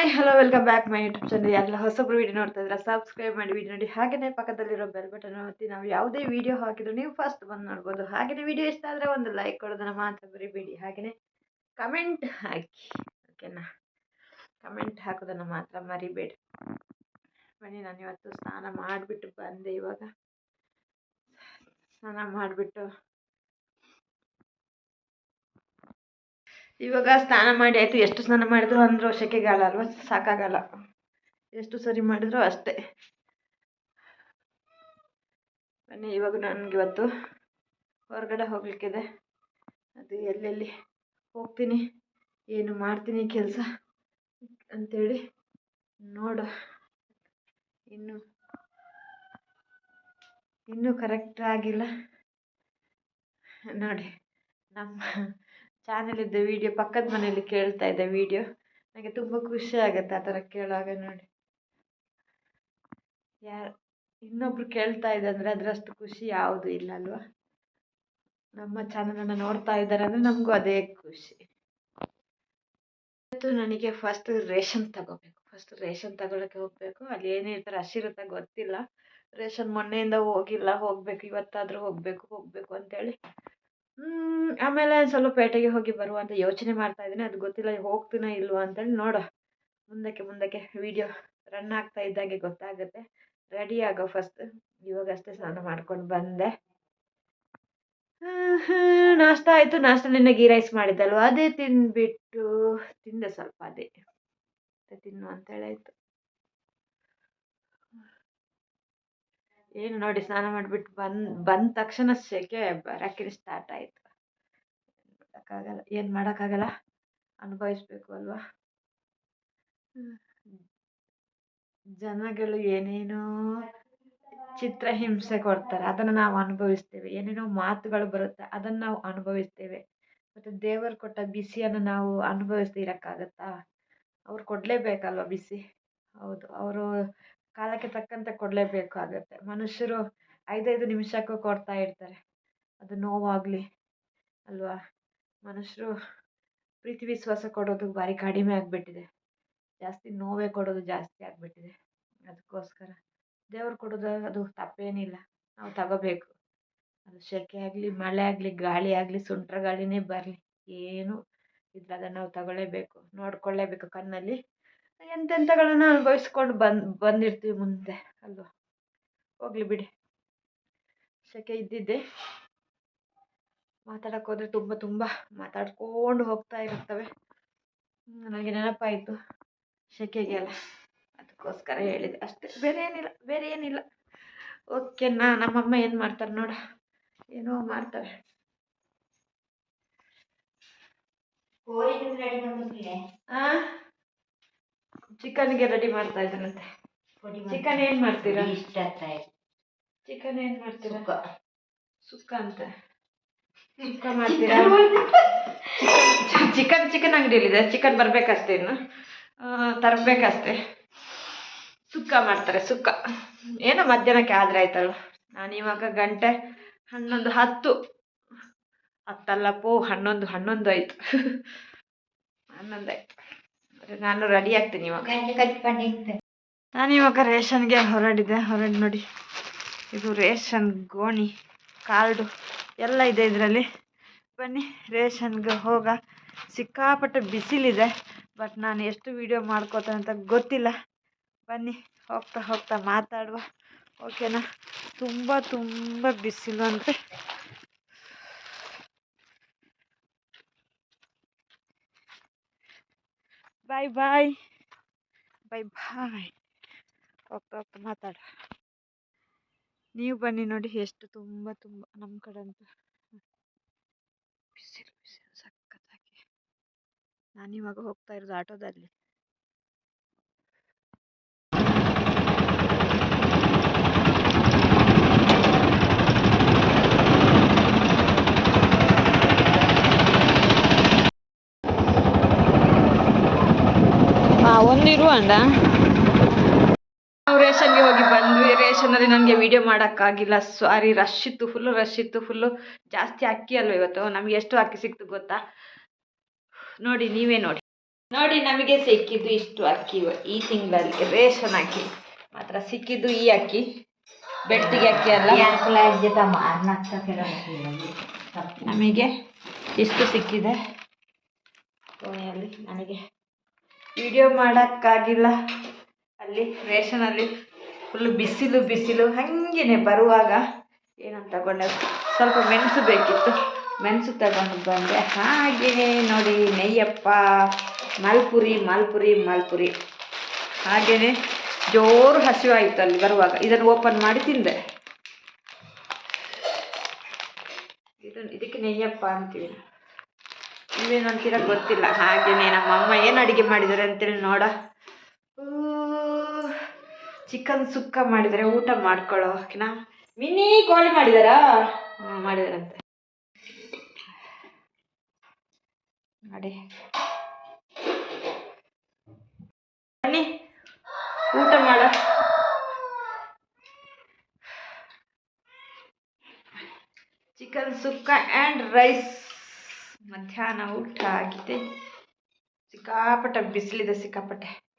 Welcome back my YouTube channel ಎಲ್ಲ ಹೊಸಬ್ರು video ನೋಡ್ತಾ ಇದ್ರೆ ಸಬ್ಸ್ಕ್ರೈಬ್ ಮಾಡಿ ವೀಡಿಯೋ ನೋಡಿ. ಹಾಗೆಯೇ ಪಕ್ಕದಲ್ಲಿರೋ ಬೆಲ್ ಬಟನ್ ಒತ್ತಿ. ನಾವು ಯಾವುದೇ ವೀಡಿಯೋ ಹಾಕಿದ್ರು ನೀವು ಫಸ್ಟ್ ಬಂದು ನೋಡ್ಬೋದು. ಹಾಗೆಯೇ ವೀಡಿಯೋ ಇಷ್ಟ ಆದರೆ ಒಂದು ಲೈಕ್ ಕೊಡೋದನ್ನು ಮಾತ್ರ ಬರಿಬೇಡಿ ಹಾಗೆಯೇ ಕಮೆಂಟ್ ಹಾಕಿ. ಓಕೆನಾ ಕಮೆಂಟ್ ಹಾಕೋದನ್ನು ಮಾತ್ರ ಮರಿಬೇಡಿ. ಬನ್ನಿ ನಾನು ಇವತ್ತು ಸ್ನಾನ ಮಾಡಿಬಿಟ್ಟು ಬಂದೆ ಇವಾಗ. ಸ್ನಾನ ಮಾಡಿಬಿಟ್ಟು ಇವಾಗ ಸ್ನಾನ ಮಾಡಿ, ಆಯಿತು, ಎಷ್ಟು ಸ್ನಾನ ಮಾಡಿದ್ರು ಅಂದರೂ ಸೆಕೆಗಾಲ ಅಲ್ವಾ? ಸಾಕಾಗಲ್ಲ. ಎಷ್ಟು ಸರಿ ಮಾಡಿದ್ರು ಅಷ್ಟೇ. ಬನ್ನಿ, ಇವಾಗ ನನಗೆ ಇವತ್ತು ಹೊರಗಡೆ ಹೋಗ್ಲಿಕ್ಕಿದೆ. ಅದು ಎಲ್ಲೆಲ್ಲಿ ಹೋಗ್ತೀನಿ, ಏನು ಮಾಡ್ತೀನಿ ಕೆಲಸ ಅಂಥೇಳಿ ನೋಡು. ಇನ್ನು, ಇನ್ನೂ ಕರೆಕ್ಟ್ ಆಗಿಲ್ಲ. ನೋಡಿ, ನಮ್ಮ ಚಾನಲಿದ್ದ ವೀಡಿಯೋ ಪಕ್ಕದ ಮನೆಯಲ್ಲಿ ಕೇಳ್ತಾ ಇದ್ದೆ ವೀಡಿಯೋ ನನಗೆ ತುಂಬ ಖುಷಿ ಆಗುತ್ತೆ ಆ ಥರ ಕೇಳುವಾಗ ನೋಡಿ. ಯಾರು, ಇನ್ನೊಬ್ರು ಕೇಳ್ತಾ ಇದೆ ಅಂದರೆ ಅದರಷ್ಟು ಖುಷಿ ಯಾವುದು ಇಲ್ಲ ಅಲ್ವಾ? ನಮ್ಮ ಚಾನಲನ್ನು ನೋಡ್ತಾ ಇದ್ದಾರೆ ಅಂದರೆ ನಮಗೂ ಅದೇ ಖುಷಿ. ಇವತ್ತು ನನಗೆ ಫಸ್ಟ್ ರೇಷನ್ ತಗೋಬೇಕು. ಫಸ್ಟ್ ರೇಷನ್ ತಗೊಳಕ್ಕೆ ಹೋಗಬೇಕು. ಅಲ್ಲಿ ಏನಿರ್ತಾರೆ ಹಸಿರುತ್ತೆ ಗೊತ್ತಿಲ್ಲ. ರೇಷನ್ ಮೊನ್ನೆಯಿಂದ ಹೋಗಿಲ್ಲ. ಹೋಗಬೇಕು, ಇವತ್ತಾದರೂ ಹೋಗಬೇಕು ಹೋಗಬೇಕು ಅಂತೇಳಿ. ಆಮೇಲೆ ಸ್ವಲ್ಪ ಪೇಟೆಗೆ ಹೋಗಿ ಬರುವ ಅಂತ ಯೋಚನೆ ಮಾಡ್ತಾ ಇದ್ದೀನಿ. ಅದು ಗೊತ್ತಿಲ್ಲ, ಹೋಗ್ತೀನೋ ಇಲ್ವೋ ಅಂತೇಳಿ ನೋಡೋ. ಮುಂದಕ್ಕೆ ಮುಂದಕ್ಕೆ ವಿಡಿಯೋ ರನ್ ಆಗ್ತಾ ಇದ್ದಾಗೆ ಗೊತ್ತಾಗುತ್ತೆ. ರೆಡಿ ಆಗೋ ಫಸ್ಟ್ ಇವಾಗಷ್ಟೇ ಸ್ನಾನ ಮಾಡ್ಕೊಂಡು ಬಂದೆ. ನಾಷ್ಟ ಆಯಿತು. ನಾಷ್ಟ ನಿನ್ನೆ ಗೀ ರೈಸ್ ಮಾಡಿದ್ದಲ್ವ? ಅದೇ ತಿಂದ್ಬಿಟ್ಟು, ತಿಂದೆ ಸ್ವಲ್ಪ ಅದೇ. ತಿನ್ನು ಅಂತೇಳಿ ಏನು ನೋಡಿ ಸ್ನಾನ ಮಾಡಿಬಿಟ್ಟು ಬಂದು, ಬಂದ ತಕ್ಷಣ ಸೆಕೆ ಬರೋಕ್ಕೆ ಸ್ಟಾರ್ಟ್ ಆಯಿತು. ಮಾಡೋಕ್ಕಾಗಲ್ಲ, ಏನು ಮಾಡೋಕ್ಕಾಗಲ್ಲ? ಅನುಭವಿಸ್ಬೇಕು ಅಲ್ವಾ? ಜನಗಳು ಏನೇನೋ ಚಿತ್ರಹಿಂಸೆ ಕೊಡ್ತಾರೆ, ಅದನ್ನು ನಾವು ಅನುಭವಿಸ್ತೇವೆ. ಏನೇನೋ ಮಾತುಗಳು ಬರುತ್ತೆ, ಅದನ್ನು ನಾವು ಅನುಭವಿಸ್ತೇವೆ. ಮತ್ತು ದೇವರು ಕೊಟ್ಟ ಬಿಸಿಯನ್ನು ನಾವು ಅನುಭವಿಸ್ದೇ ಇರೋಕ್ಕಾಗತ್ತಾ? ಅವ್ರು ಕೊಡಲೇಬೇಕಲ್ವ ಬಿಸಿ? ಹೌದು, ಅವರು ಕಾಲಕ್ಕೆ ತಕ್ಕಂತೆ ಕೊಡಲೇಬೇಕಾಗತ್ತೆ ಮನುಷ್ಯರು ಐದೈದು ನಿಮಿಷಕ್ಕೂ ಕೊಡ್ತಾ ಇರ್ತಾರೆ. ಅದು ನೋವಾಗಲಿ ಅಲ್ವಾ? ಮನುಷ್ಯರು ಪ್ರೀತಿ ವಿಶ್ವಾಸ ಕೊಡೋದು ಭಾರಿ ಕಡಿಮೆ ಆಗಿಬಿಟ್ಟಿದೆ. ಜಾಸ್ತಿ ನೋವೇ ಕೊಡೋದು ಜಾಸ್ತಿ ಆಗಿಬಿಟ್ಟಿದೆ. ಅದಕ್ಕೋಸ್ಕರ ದೇವ್ರು ಕೊಡೋದು ಅದು ತಪ್ಪೇನಿಲ್ಲ. ನಾವು ತಗೋಬೇಕು. ಅದು ಸೆಕೆ ಆಗಲಿ, ಮಳೆ ಆಗಲಿ, ಗಾಳಿ ಆಗಲಿ, ಸುಂಟ್ರ ಗಾಳಿನೇ ಬರಲಿ. ಏನು ಇದ್ರಾಗ ನಾವು ತಗೊಳ್ಳೇಬೇಕು. ನೋಡ್ಕೊಳ್ಳೇಬೇಕು ಕಣ್ಣಲ್ಲಿ. ಎಂತೆಂಥಗಳನ್ನು ಅನುಭವಿಸ್ಕೊಂಡು ಬಂದು ಬಂದಿರ್ತೀವಿ ಮುಂದೆ ಅಲ್ವಾ? ಹೋಗ್ಲಿ ಬಿಡಿ. ಸೆಕೆ ಇದ್ದಿದ್ದೆ. ಮಾತಾಡಕ್ಕೆ ಹೋದರೆ ತುಂಬ ತುಂಬ ಮಾತಾಡ್ಕೊಂಡು ಹೋಗ್ತಾ ಇರ್ತವೆ ನನಗೆ ನೆನಪಾಯಿತು ಸೆಕೆಗೆಲ್ಲ ಅದಕ್ಕೋಸ್ಕರ ಹೇಳಿದೆ. ಅಷ್ಟೇ ಬೇರೆ ಏನಿಲ್ಲ ಬೇರೆ ಏನಿಲ್ಲ. ಓಕೆ ನಾ ನಮ್ಮಮ್ಮ ಏನು ಮಾಡ್ತಾರೆ ನೋಡ. ಏನೋ ಮಾಡ್ತಾರೆ. ಹಾಂ ಚಿಕನ್ಗೆ ರೆಡಿ ಮಾಡ್ತಾ ಇದ್ದಾನಂತೆ. ಚಿಕನ್ ಏನು ಮಾಡ್ತೀರಾ? ಇಷ್ಟ ಚಿಕನ್ ಏನು ಮಾಡ್ತೀರಾ? ಸುಕ್ಕ. ಅಂತ. ಸುಕ್ಕ ಮಾಡ್ತೀರಾ? ಚಿಕನ್ ಚಿಕನ್ ಅಂಗಡಿಯಲ್ಲಿದೆ ಚಿಕನ್ ಬರ್ಬೇಕಷ್ಟೇ ಇನ್ನು. ತರಬೇಕಷ್ಟೇ. ಸುಕ್ಕ ಮಾಡ್ತಾರೆ ಸುಕ್ಕ. ಏನೋ ಮಧ್ಯಾಹ್ನಕ್ಕೆ ಆದ್ರೆ ಆಯ್ತಲ್ವ? ನಾನು ಇವಾಗ ಗಂಟೆ ಹನ್ನೊಂದು ಹತ್ತು. ಹತ್ತಲ್ಲಪ್ಪೋ ಹನ್ನೊಂದು ಹನ್ನೊಂದು ಆಯ್ತು. ಹನ್ನೊಂದು ಆಯಿತು. ನಾನು ರೆಡಿ ಆಗ್ತೀನಿ ಇವಾಗ. ನಾನು ಇವಾಗ ರೇಷನ್ಗೆ ಹೊರಡಿದೆ. ಹೊರಡಿ ನೋಡಿ. ಇದು ರೇಷನ್ ಗೋಣಿ ಕಾರ್ಡು ಎಲ್ಲ ಇದೆ ಇದರಲ್ಲಿ. ಬನ್ನಿ ರೇಷನ್ಗೆ ಹೋಗ. ಸಿಕ್ಕಾಪಟ್ಟೆ ಬಿಸಿಲಿದೆ ಬಟ್ ನಾನು ಎಷ್ಟು ವೀಡಿಯೋ ಮಾಡ್ಕೋತೇನೆ ಅಂತ ಗೊತ್ತಿಲ್ಲ. ಬನ್ನಿ ಹೋಗ್ತಾ ಹೋಗ್ತಾ ಮಾತಾಡುವ. ಓಕೆನಾ ತುಂಬ ತುಂಬ ಬಿಸಿಲು ಅಂದರೆ ಬಾಯ್ ಬಾಯ್ ಬಾಯ್ ಬಾಯ್ ಹೋಗ್ತಾ ಹೋಗ್ತಾ ಮಾತಾಡ. ನೀವು ಬನ್ನಿ ನೋಡಿ ಎಷ್ಟು ತುಂಬ ತುಂಬ ನಮ್ಮ ಕಡೆ ಅಂತ ಬಿಸಿಲು ಬಿಸಿಲು, ಸಖತ್ತಾಗಿ. ಇವಾಗ ಹೋಗ್ತಾ ಇರೋದು ಆಟೋದಲ್ಲಿ. ಒಂದಿರು ಅಂಡ ನಾವು ರೇಷನ್ಗೆ ಹೋಗಿ ಬಂದ್ವಿ. ರೇಷನಲ್ಲಿ ನನಗೆ ವಿಡಿಯೋ ಮಾಡೋಕ್ಕಾಗಿಲ್ಲ. ಸಾರಿ ರಶ್ ಇತ್ತು ಫುಲ್ಲು ರಶ್ ಇತ್ತು ಫುಲ್ಲು ಜಾಸ್ತಿ ಅಕ್ಕಿ ಅಲ್ವ ಇವತ್ತು. ನಮಗೆ ಎಷ್ಟು ಅಕ್ಕಿ ಸಿಕ್ತು ಗೊತ್ತಾ? ನೋಡಿ ನೀವೇ ನೋಡಿ. ನೋಡಿ ನಮಗೆ ಸಿಕ್ಕಿದ್ದು ಇಷ್ಟು ಅಕ್ಕಿ. ಈ ತಿಂಗಳಲ್ಲಿ ರೇಷನ್ ಅಕ್ಕಿ ಮಾತ್ರ ಸಿಕ್ಕಿದ್ದು ಈ ಅಕ್ಕಿ. ಬೆಟ್ಟಿಗೆ ಅಕ್ಕಿ ಅಲ್ಲ. ನಮಗೆ ಇಷ್ಟು ಸಿಕ್ಕಿದೆ. ಕೋಣೆಯಲ್ಲಿ ನನಗೆ ವಿಡಿಯೋ ಮಾಡೋಕ್ಕಾಗಿಲ್ಲ. ಅಲ್ಲಿ ರೇಷನಲ್ಲಿ ಫುಲ್ ಬಿಸಿಲು ಬಿಸಿಲು. ಹಾಗೇನೆ ಬರುವಾಗ ಏನಂತ ತಗೊಂಡೆ? ಸ್ವಲ್ಪ ಮೆಣಸು ಬೇಕಿತ್ತು. ಮೆಣಸು ತಗೊಂಡು ಬಂದೆ. ಹಾಗೆಯೇ ನೋಡಿ, ನೆಯ್ಯಪ್ಪ, ಮಲ್ಪುರಿ ಮಲ್ಪುರಿ ಮಲ್ಪುರಿ. ಹಾಗೆಯೇ ಜೋರು ಹಸಿವಾಯಿತು ಅಲ್ಲಿ ಬರುವಾಗ. ಇದನ್ನು ಓಪನ್ ಮಾಡಿ ತಿಂದೆ. ಇದನ್ನು ಇದಕ್ಕೆ ನೆಯ್ಯಪ್ಪ ಅಂತೀವಿ ನೀವೇನು ಅಂತೀರ ಗೊತ್ತಿಲ್ಲ ಹಾಗೇನೆ ನಮ್ಮ ಅಮ್ಮ ಏನು ಅಡುಗೆ ಮಾಡಿದ್ದಾರೆ ಅಂತೇಳಿ ನೋಡ. ಚಿಕನ್ ಸುಕ್ಕ ಮಾಡಿದರೆ, ಊಟ ಮಾಡ್ಕೊಳ್ಳೋ ಓಕೆನಾ ಮಿನಿ ಕೋಳಿ ಮಾಡಿದಾರಾ? ಮಾಡಿದಾರಂತೆ. ನೋಡಿ ಬನ್ನಿ, ಊಟ ಮಾಡ. ಚಿಕನ್ ಸುಕ್ಕ ಆ್ಯಂಡ್ ರೈಸ್ ಮಧ್ಯಾಹ್ನ ಊಟ ಆಗಿದೆ. ಸಿಕ್ಕಾಪಟ್ಟೆ ಬಿಸಿಲಿದೆ ಸಿಕ್ಕಾಪಟ್ಟೆ.